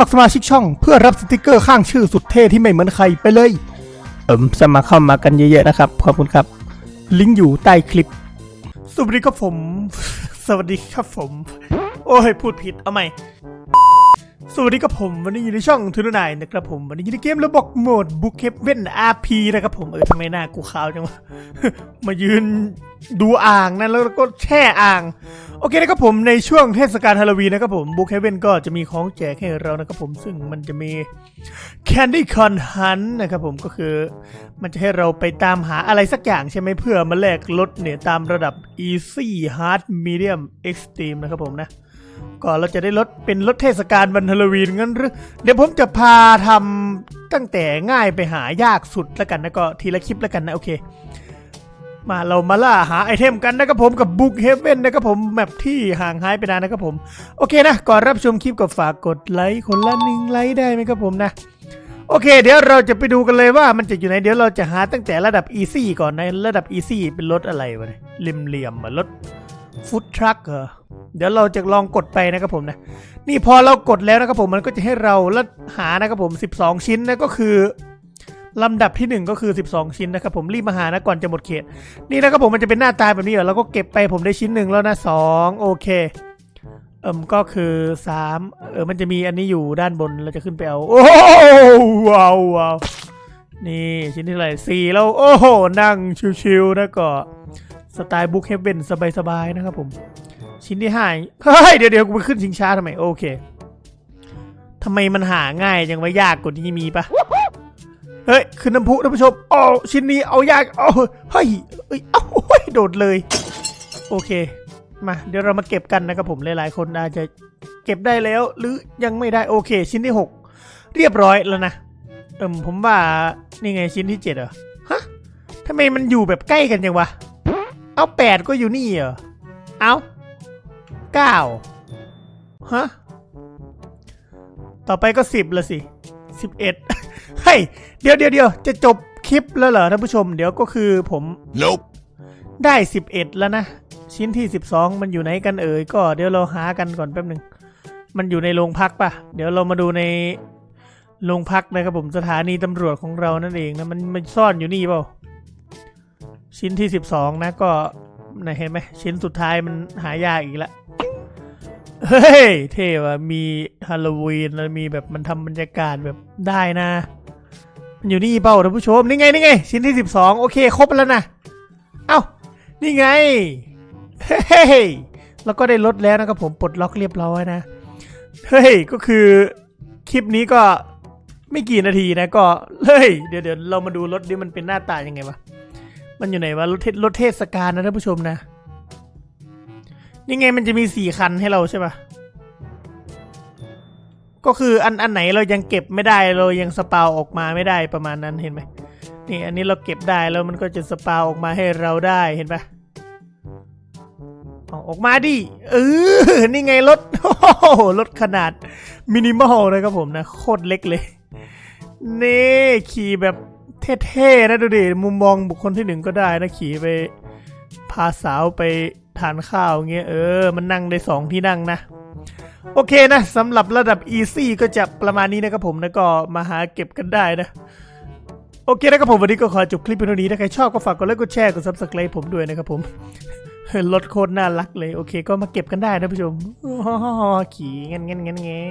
มัครสมาชิกช่องเพื่อรับสติกเกอร์ข้างชื่อสุดเท่ที่ไม่เหมือนใครไปเลย เอิมสมัครเข้ามากันเยอะๆนะครับ ขอบคุณครับ ลิงก์อยู่ใต้คลิป สวัสดีครับผม สวัสดีครับผม โอ้ยพูดผิดเอาใหม่ สวัสดีครับผม วันนี้อยู่ในช่องทูนายนะครับผม วันนี้อยู่ในเกมระบบโหมดบุกเ e เว่นอาร์พีนะครับผม เออทำไมหน้ากูขาวจังวะ มายืน ดูอ่างนะแล้วก็แช่อ่าง โอเคนะครับผมในช่วงเทศกาลฮาโลวีนนะครับผมบุกเ e เว่นก็จะมีของแจกให้เรานะครับผมซึ่งมันจะมี Candy Con Hunt นะครับผมก็คือ มันจะให้เราไปตามหาอะไรสักอย่างใช่ไหมเพื่อมาแลกรถเนี่ยตามระดับ Easy Hard Medium Extreme นะครับผมนะก็เราจะได้ลดเป็นลดเทศกาลวันฮาโลวีนงั้นหรือ เดี๋ยวผมจะพาทำตั้งแต่ง่ายไปหายากสุดแล้วกันนะก็ทีละคลิปแล้วกันนะโอเค มาเรามาล่าหาไอเทมกันนะครับผมกับบุกเฮเว่นนะครับผมแมปที่ห่างหายไปนานนะครับผม โอเคนะ ก่อนรับชมคลิปก็ฝากกดไลค์คนละหนึ่งไลค์ได้ไหมครับผมนะ โอเค เดี๋ยวเราจะไปดูกันเลยว่ามันจะอยู่ไหน เดี๋ยวเราจะหาตั้งแต่ระดับ Easy ก่อนในระดับ Easy เป็นรถอะไรวะเนี่ยเหลี่ยมๆอะรถฟุตทรัคเหรอเดี๋ยวเราจะลองกดไปนะครับผมนะ นี่พอเรากดแล้วนะครับผมมันก็จะให้เราล้วหานะครับผม 12 ชิ้นนะก็คือ ลำดับที่ 1 ก็คือ 12 ชิ้นนะครับผมรีบมาหานะก่อนจะหมดเขต นี่นะครับผมมันจะเป็นหน้าตาแบบนี้เหรอเราก็เก็บไปผมได้ชิ้นหนึ่งแล้วนะสองโอเคเอิมก็คือสามเออมันจะมีอันนี้อยู่ด้านบนเราจะขึ้นไปเอาโอ้ว้าวว้าวนี่ชิ้นที่เท่าไหร่สี่แล้วโอ้โหนั่งชิวๆนะก็สไตล์บุ๊กเฮเว่นสบายๆนะครับผมชิ้นที่ห้าเฮ้ยเดี๋ยวเดี๋ยวกูไปขึ้นชิงช้าทำไมโอเคทำไมมันหาง่ายยังไว่ยากกว่านี้มีปะ เฮ้ยขึ้นน้ำพุท่านผู้ชมอ๋อชิ้นนี้เอายากเอาเฮ้ยเอ้ยเอ้าเฮ้ยโดดเลย โอเค มาเดี๋ยวเรามาเก็บกันนะครับผมหลายๆ คนอาจจะเก็บได้แล้ว หรือยังไม่ได้โอเค ชิ้นที่หกเรียบร้อยแล้วนะเอิมผมว่านี่ไงชิ้นที่เจ็ดเหรอฮะทำไมมันอยู่แบบใกล้กันจังวะเอาแปดก็อยู่นี่เหรอเอาเก้าฮะต่อไปก็สิบละสิสิบเอ็ด เฮ้ยเดี๋ยวเดี๋ยวเดี๋ยวจะจบคลิปแล้วเหรอท่านผู้ชม เดี๋ยวก็คือผม Nope. ได้สิบเอ็ดแล้วนะ ชิ้นที่สิบสองมันอยู่ไหนกันเอ่ยก็เดี๋ยวเราหากันก่อนแป๊บหนึ่งมันอยู่ในโรงพักปะเดี๋ยวเรามาดูในโรงพักนะครับผมสถานีตำรวจของเรานั่นเองนะมันมันซ่อนอยู่นี่เปล่าชิ้นที่สิบสองนะก็ไหนเห็นไหมชิ้นสุดท้ายมันหายากอีกละ เฮ้ย เท่ว่ะมีฮาโลวีนแล้วมีแบบมันทำบรรยากาศแบบได้นะ มันอยู่นี่เปล่าท่านผู้ชม นี่ไง นี่ไง ชิ้นที่สิบสองโอเค ครบแล้วนะ เอ้า นี่ไง เฮ้ย แล้วก็ได้ลดแล้วนะครับผมปลดล็อกเรียบร้อยนะ เฮ้ย ก็คือคลิปนี้ก็ไม่กี่นาทีนะก็เฮ้ยเดี๋ยวเดี๋ยวเรามาดูรถดิมันเป็นหน้าตายังไงวะ มันอยู่ไหนวะรถเทศรถเทศกาลนะท่านผู้ชมนะ นี่ไงมันจะมีสี่คันให้เราใช่ปะก็คืออันอันไหนเรายังเก็บไม่ได้เรายังสปาวออกมาไม่ได้ประมาณนั้นเห็นไหมนี่อันนี้เราเก็บได้แล้วมันก็จะสปาวออกมาให้เราได้เห็นปะอออกมาดิเออนี่ไงรถรถขนาดมินิมอลนะครับผมนะ โคตรเล็กเลย นี่ขี่แบบเท่ๆนะดูดิมุมมองบุคคลที่หนึ่งก็ได้นะขี่ไปพาสาวไป ทานข้าวเงี้ยเออ มันนั่งได้สองที่นั่งนะ โอเคนะสำหรับระดับ Easy ก็จะประมาณนี้นะครับผมแล้วก็มาหาเก็บกันได้นะ โอเคนะครับผมวันนี้ก็ขอจบคลิปเพียงเท่านี้ถ้าใครชอบก็ฝากกดไลค์กดแชร์กด subscribe ผมด้วยนะครับผมรถโคตรน่ารักเลย โอเค ก็มาเก็บกันได้นะผู้ชมขี่เงี้ยเงี้ยเงี้ย